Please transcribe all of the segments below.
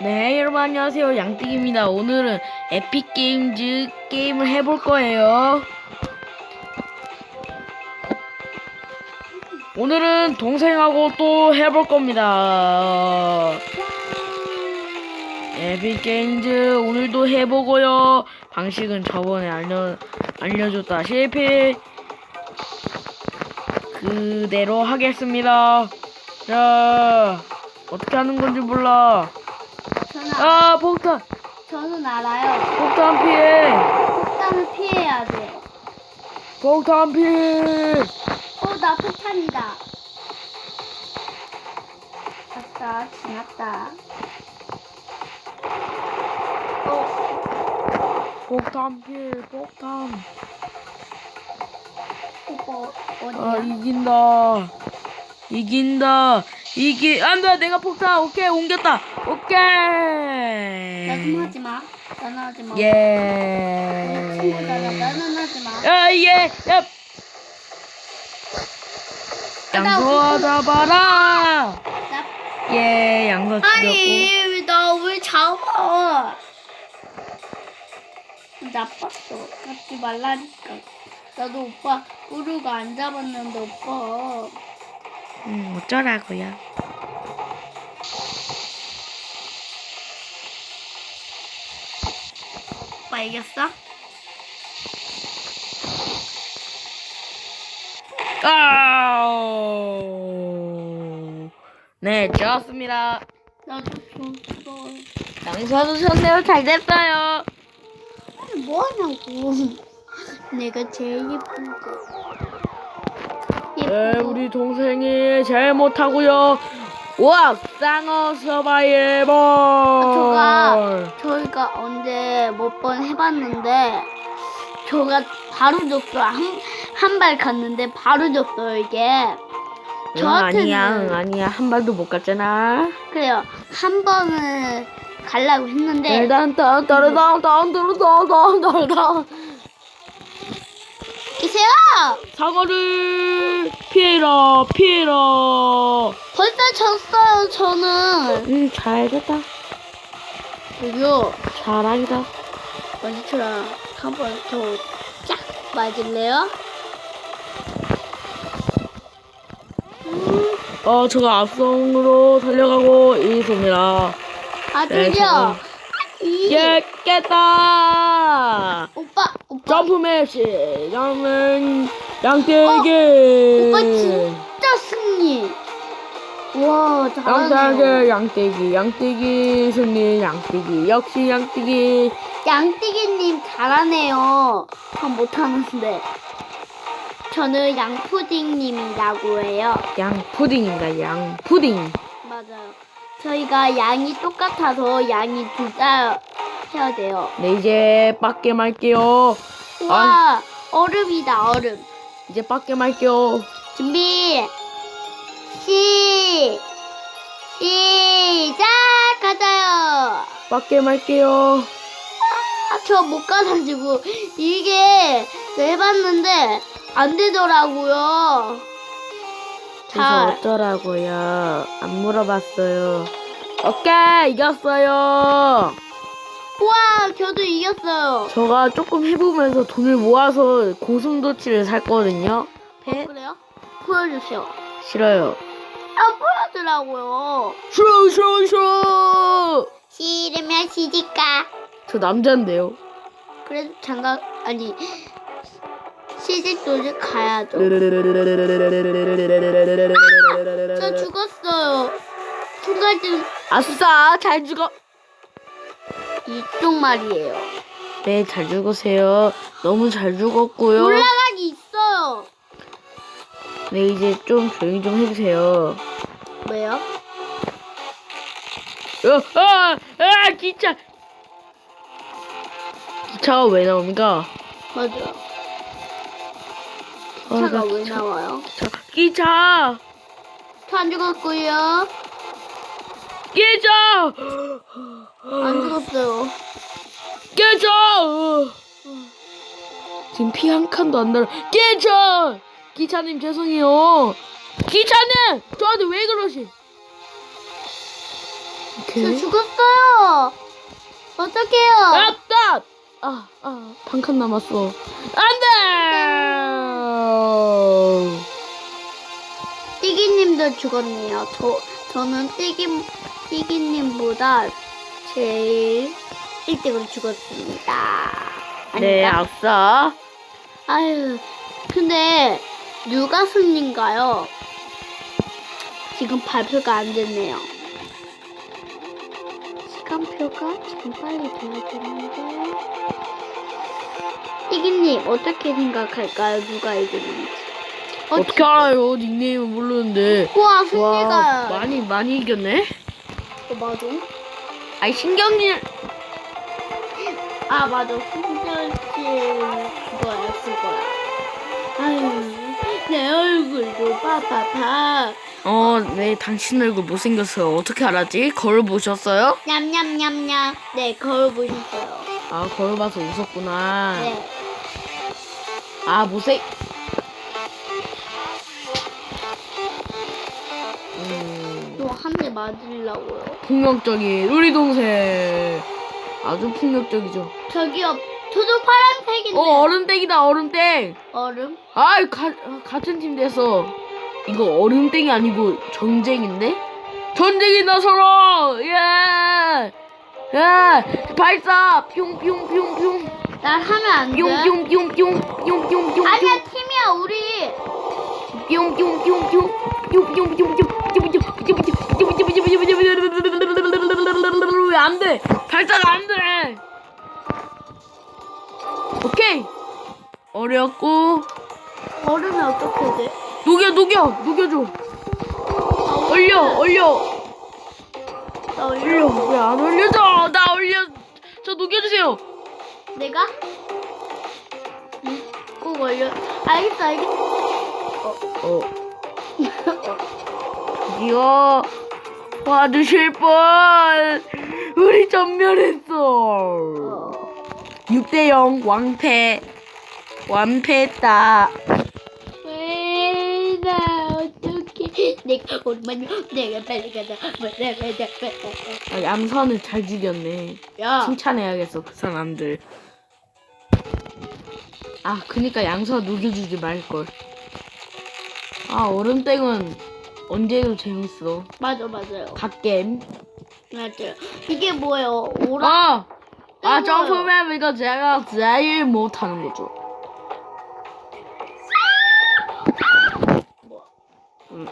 네, 여러분 안녕하세요. 양띵입니다. 오늘은 에픽 게임즈 게임을 해볼 거예요. 오늘은 동생하고 또 해볼 겁니다. 에픽 게임즈 오늘도 해보고요. 방식은 저번에 알려 알려줬다시피 그대로 하겠습니다. 자, 어떻게 하는 건지 몰라. 아, 폭탄! 저는 알아요. 폭탄 피해! 폭탄을 피해야 돼요. 폭탄 피해! 어, 나 폭탄이다. 갔다, 지났다. 어, 폭탄 피해, 폭탄. 오빠, 아, 어디야? 이긴다. 이긴다. 이기, 안 돼! 내가 폭탄! 오케이, 옮겼다! 오케이! 하지 마. 나는 하지 마. 예. 친구잖아. 나는 하지 마. 야, 예, 야! 양서 잡아라! 나, 예, 양서 죽였고. 아니, 나 왜 잡아? 나빴어. 잡지 말라니까. 나도 오빠 우루가 안 잡았는데 오빠. 음, 어쩌라고요? 오빠 이겼어? 아우. 네, 좋습니다. 나도 줬어. 양서도 좋네요. 잘 됐어요. 아니, 뭐 하냐고. 내가 제일 예쁜 거. 예쁜 네, 거. 우리 동생이 제일 못하고요. 와, 쌍어 서바이벌. 저가 저희가 언제 몇 번 해봤는데 저가 바로 줬어 한한 발 갔는데 바로 줬어요 이게 응, 저한테는 아니야, 응, 아니야. 한 발도 못 갔잖아. 그래요 한 번을 가려고 했는데 일단 딴 따르당 딴 따르당 딴 따르당 이세요 상어를 피해라 피해라. 졌어요 저는 음, 잘 됐다. 여기요 잘하기다. 원시처럼 한번 더 쫙 맞을래요? 어, 제가 앞성으로 달려가고 있습니다. 아 네, 저는- 이 예, 깼다! 오빠 오빠 점프 매시! 양은, 양떼기! 어, 오빠 진짜 승리 와 양떼기, 잘하네요 양떼기, 양떼기, 승리, 양떼기, 역시 양떼기. 양띠기님 잘하네요. 전 못하는데. 저는 양푸딩님이라고 해요. 양푸딩입니다, 양푸딩. 맞아요. 저희가 양이 똑같아서 양이 둘다 해야 돼요. 네, 이제 빡게 말게요. 우와, 얼음이다, 얼음. 이제 빡게 말게요. 준비, 시, 시작! 가자요! 빡게 말게요. 아, 저 못 가가지고, 이게 해봤는데, 안 되더라고요. 그래서 잘. 어쩌라고요? 안 물어봤어요. 오케이, 이겼어요. 우와, 저도 이겼어요. 제가 조금 해보면서 돈을 모아서 고슴도치를 샀거든요. 배? 그래요? 보여주세요. 싫어요. 안 보여주라고요. 싫어, 싫어, 싫어! 싫으면 시집가. 저 남잔데요. 그래도 장가 아니 시집도 가야죠. 저 죽었어요. 좀 아싸, 잘 죽어. 이쪽 말이에요. 네, 잘 죽으세요. 너무 잘 죽었고요. 올라가기 있어요. 네, 이제 좀 조용히 좀 해주세요. 왜요? 어, 아, 아, 기차. 기차가 왜 나옵니까? 맞아요. 어, 차가 나왜 기차. 나와요? 기차! 저안 죽었고요. 기차! 안 죽었어요. 기차! 지금 피 한 칸도 안 날아. 기차! 기차님 죄송해요. 기차님! 저한테 왜 그러시? 저 오케이. 죽었어요. 어떡해요? 아따! 아, 아, 반칸 남았어. 안 돼! 띠기님도 죽었네요. 저 저는 띠기 띠기님보다 제일 일찍으로 죽었습니다. 네, 아닌가? 아싸. 아유, 근데 누가 승리인가요? 지금 발표가 안 됐네요. 시간표가 지금 빨리 돼야 되는데. 띠기님 어떻게 생각할까요? 누가 이기는지. 어, 어떻게 알아요? 닉네임은 모르는데. 우와 와, 승리가. 많이, 많이 이겼네? 어, 맞아. 아이, 신경질. 아 맞아 승절씨 그거야 그거야. 아유 내 얼굴도 빠빠빠. 어, 네, 당신 얼굴 못생겼어요. 어떻게 알았지? 거울 보셨어요? 냠냠냠냠. 네 거울 보셨어요. 아, 거울 봐서 웃었구나. 네. 아, 못생. 음, 또 한 대 맞으려고요. 폭력적인 우리 동생. 아주 폭력적이죠. 저기요 저도 파란색인데. 어, 얼음땡이다, 얼음땡. 얼음? 아이, 가, 같은 팀 돼서. 이거 얼음땡이 아니고 전쟁인데? 전쟁이 나서라! 예! 예! 발사! 뿅뿅뿅뿅! 날 하면 안 돼. 뿅뿅뿅뿅! 뿅뿅뿅뿅! 아니야 팀이야 우리. 뿅뿅뿅뿅! 뿅뿅뿅뿅! 왜안 돼? 발사가 안 돼! 오케이! 어렵고, 얼음이 어떻게 돼? 녹여, 녹여! 녹여줘! 아, 올려, 올려! 나 얼려. 올려! 왜 안 올려줘! 나 올려! 저 녹여주세요! 내가? 응? 꼭 얼려. 알겠어 알겠어. 어. 드디어 와주실 분! 우리 전멸했어! 어. 6대0 왕패. 완패했다. 왜, 나 어떡해. 내가 얼마나, 내가 빨리 가자. 빨리 가자, 빨리 가자. 아, 양선을 잘 죽였네. 야, 칭찬해야겠어, 그 사람들. 아, 그니까 양서 녹여주지 말걸. 아, 얼음땡은 언제도 재밌어. 맞아, 맞아요. 갓겜. 맞아요. 이게 뭐예요? 오라? 아! 아. 점프맵 이거 제가 제일 못하는 거죠. 음,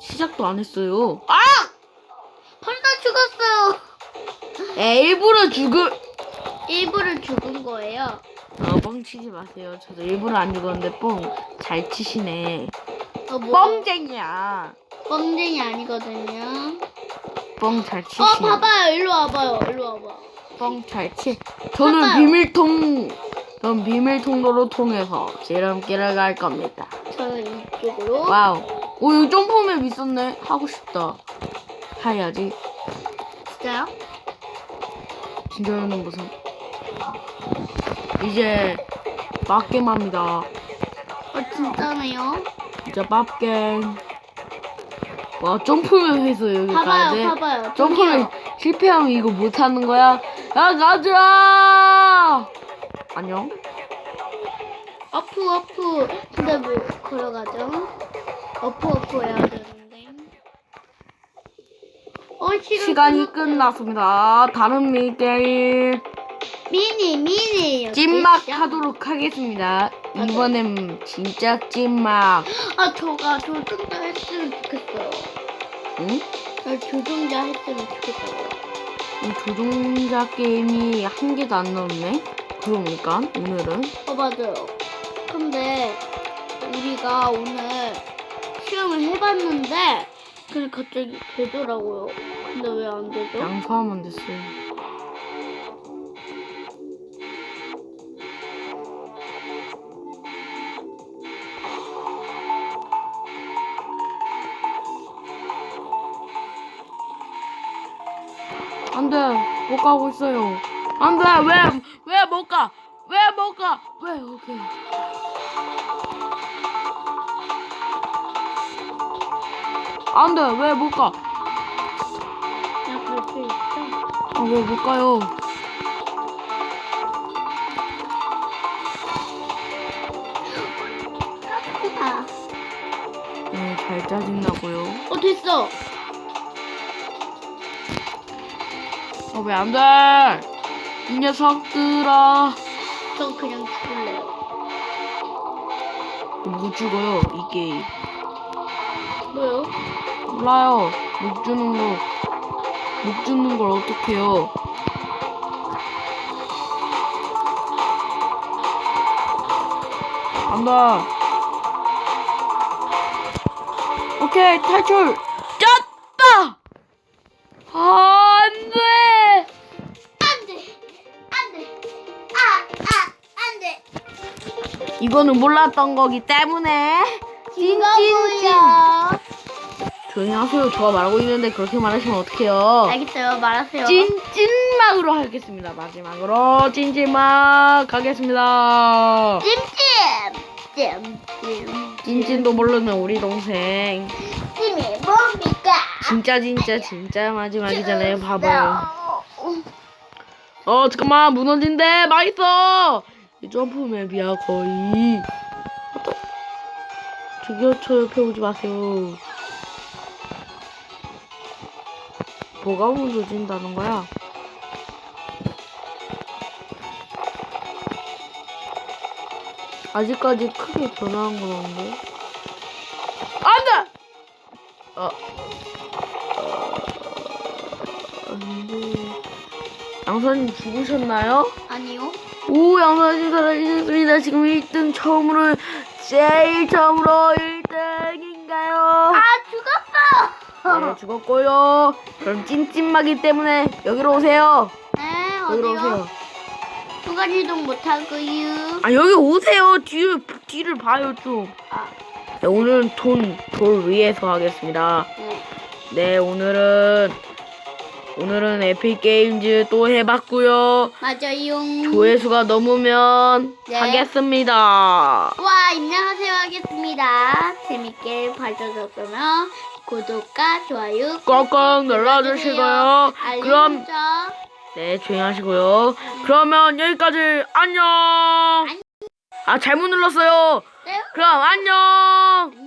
시작도 안 했어요. 아! 벌써 죽었어요. 에, 일부러 죽을. 일부러 죽은 거예요. 어, 뻥 치지 마세요. 저도 일부러 안 죽었는데 뻥 잘 치시네. 어, 뭐? 뻥쟁이야. 뻥쟁이 아니거든요. 뻥잘 어, 치시네. 봐봐요. 일로 와봐요. 일로 와봐. 뻥잘 치. 저는 봐봐요. 비밀통, 전 비밀 통로로 통해서 지름길을 갈 겁니다. 저는 이쪽으로. 와우. 오, 여기 점프맵 있었네. 하고 싶다. 해야지. 진짜요? 진짜로는 무슨. 이제, 빡겜합니다. 어, 진짜네요. 진짜 빡겜. 와, 점프맵 해서 여기 가야 돼. 봐봐요, 봐봐요. 저기요. 실패하면 이거 못하는 거야? 야, 가자! 안녕? 어프, 어프. 근데 뭐, 걸어가죠? 어프, 어프 해야 되는데. 어, 시간 시간이. 끝났습니다. 다른 미게임 미니, 미니. 찐막? 하도록 하겠습니다. 이번엔 진짜 찐막. 아, 저가 조종자 했으면 좋겠어요. 응? 저 조종자 했으면 좋겠어요. 이 조종자 게임이 한 개도 안 나왔네. 그러니까 오늘은 어, 맞아요. 근데 우리가 오늘 시험을 해봤는데 그냥 갑자기 되더라고요. 근데 왜 안 되죠? 양소하면 됐어요. 안 돼. 못 가고 있어요. 안 돼. 왜, 왜 못 가? 왜 못 가? 왜, 오케이. 안 돼. 왜 못 가? 그냥 그렇게 게 있어. 아, 왜 못 가요? 아, 네, 잘 짜증나고요. 어 됐어. 어, 왜안 돼? 이 녀석들아. 전 그냥 죽을래요. 못 죽어요, 이 게임. 뭐요? 몰라요. 못 주는 거. 못 주는 걸 어떡해요. 간다. 오케이, 탈출! 짰다! 아, 안 돼! 안 돼, 안 돼, 아, 아, 안 돼. 이거는 몰랐던 거기 때문에. 찐찐찐! 조용히 하세요. 저가 말하고 있는데 그렇게 말하시면 어떡해요. 알겠어요. 말하세요. 찐찐막으로 하겠습니다. 마지막으로 찐찐막 가겠습니다. 찜찜, 찜찜. 찐찐도 모르는 우리 동생. 찜이 뭡니까? 진짜 진짜 진짜 마지막이잖아요. 봐봐요. 어 잠깐만 무너진대. 맛있어. 이 점프 맵이야 거의. 어떠- 저기요 저 옆에 오지 마세요. 뭐가 무너진다는 거야? 아직까지 크게 변화한 건 없는데. 안 돼. 어. 안돼. 양선님 죽으셨나요? 아니요. 오 양선님 살아계셨습니다. 지금 1등 처음으로 제일 처음으로 1등인가요? 아 죽었어. 네 죽었고요. 그럼 찜찜마기 때문에 여기로 오세요. 네 여기로 어디요? 오세요. 이동 못하고요. 아 여기 오세요. 뒤를 뒤를 봐요 좀. 아, 네, 오늘은 돈, 돌 위에서 하겠습니다. 네. 네, 오늘은, 오늘은 에픽 게임즈 또 해봤고요 맞아요. 조회수가 넘으면 네. 하겠습니다. 와 입력하세요 하겠습니다. 재밌게 봐주셨으면 구독과 좋아요 꽉꽉 눌러주시고요. 알림 그럼, 설정. 네, 조용히 하시고요. 그러면 여기까지 안녕! 아, 잘못 눌렀어요. 네. 그럼 안녕! 안녕.